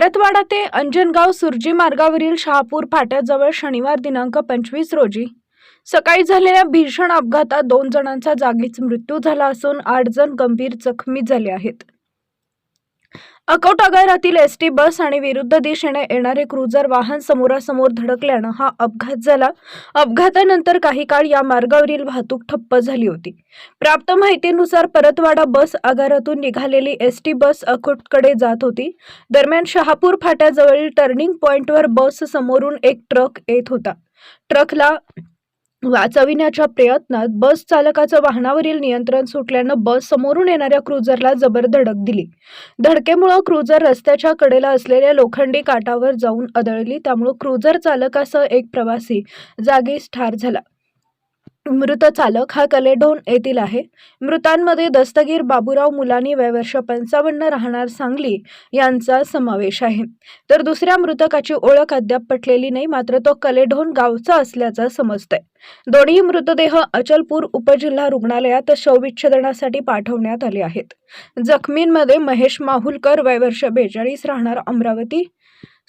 परतवाडा ते अंजनगाव सुरजी मार्गावरील शहापूर फाट्याजवळ शनिवार दिनांक पंचवीस रोजी सकाळी झालेल्या भीषण अपघातात दोन जणांचा जागीच मृत्यू झाला असून आठ जण गंभीर जखमी झाले आहेत. अकोट आगारातील एस टी बस आणि विरुद्ध दिशेने येणारे क्रुझर वाहन समोरासमोर धडकल्यानं हा अपघात झाला. अपघातानंतर काही काळ या मार्गावरील वाहतूक ठप्प झाली होती. प्राप्त माहितीनुसार परतवाडा बस आगारातून निघालेली एस टी बस अकोटकडे जात होती. दरम्यान शहापूर फाट्याजवळील टर्निंग पॉइंटवर बस समोरून एक ट्रक येत होता. ट्रकला वाचविण्याच्या प्रयत्नात बस चालकाचं वाहनावरील नियंत्रण सुटल्यानं बस समोरून येणाऱ्या क्रुझरला जबर धडक दिली. धडकेमुळं क्रुझर रस्त्याच्या कडेला असलेल्या लोखंडी काटावर जाऊन आदळली त्यामुळं क्रुझर चालकासह एक प्रवासी जागीच ठार झाला. मृत चालक हा कलेडोन येथील आहे. मृतांमध्ये दस्तगीर बाबूराव मुलानी वय वर्ष पंचावन्न राहणार सांगली यांचा समावेश आहे. तर दुसऱ्या मृतकाची ओळख अद्याप पटलेली नाही मात्र तो कलेढोण गावचा असल्याचं समजतंय. दोन्ही मृतदेह अचलपूर उपजिल्हा रुग्णालयात शवविच्छेदनासाठी पाठवण्यात आले आहेत. जखमींमध्ये महेश माहुलकर वय वर्ष बेचाळीस राहणार अमरावती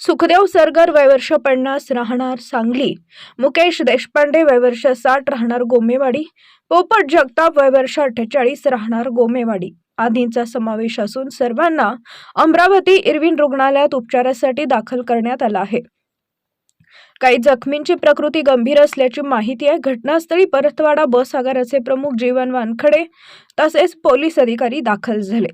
सुखदेव सरगर वयवर्ष पन्नास राहणार सांगली. मुकेश देशपांडे वयवर्ष साठ राहणार गोमेवाडी. पोपट जगताप वयवर्ष अठ्ठेचाळीस राहणार गोमेवाडी. आदींचा समावेश असून सर्वांना अमरावती इरविन रुग्णालयात उपचारासाठी दाखल करण्यात आला आहे. काही जखमींची प्रकृती गंभीर असल्याची माहिती आहे. घटनास्थळी परतवाडा बस आगाराचे प्रमुख जीवन वानखडे तसेच पोलीस अधिकारी दाखल झाले.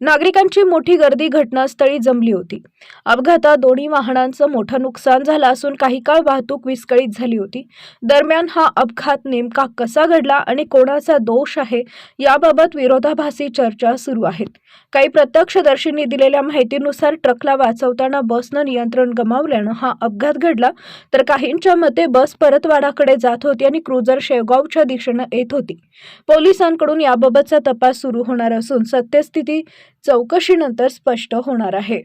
नागरिकांची मोठी गर्दी घटनास्थळी जमली होती. अपघातात दोन्ही वाहनांचं मोठं नुकसान झालं असून काही काळ वाहतूक विस्कळीत झाली होती. दरम्यान हा अपघात नेमका कसा घडला आणि कोणाचा दोष आहे याबाबत विरोधाभासी चर्चा सुरू आहेत. काही प्रत्यक्षदर्शींनी दिलेल्या माहितीनुसार ट्रकला वाचवताना बसनं नियंत्रण गमावल्यानं हा अपघात घडला. तर काहींच्या मते बस परतवाडाकडे जात होती आणि क्रुझर शेवगावच्या दिशेनं येत होती. पोलिसांकडून याबाबतचा तपास सुरू होणार असून सत्यस्थिती चौकशीनंतर स्पष्ट होणार आहे.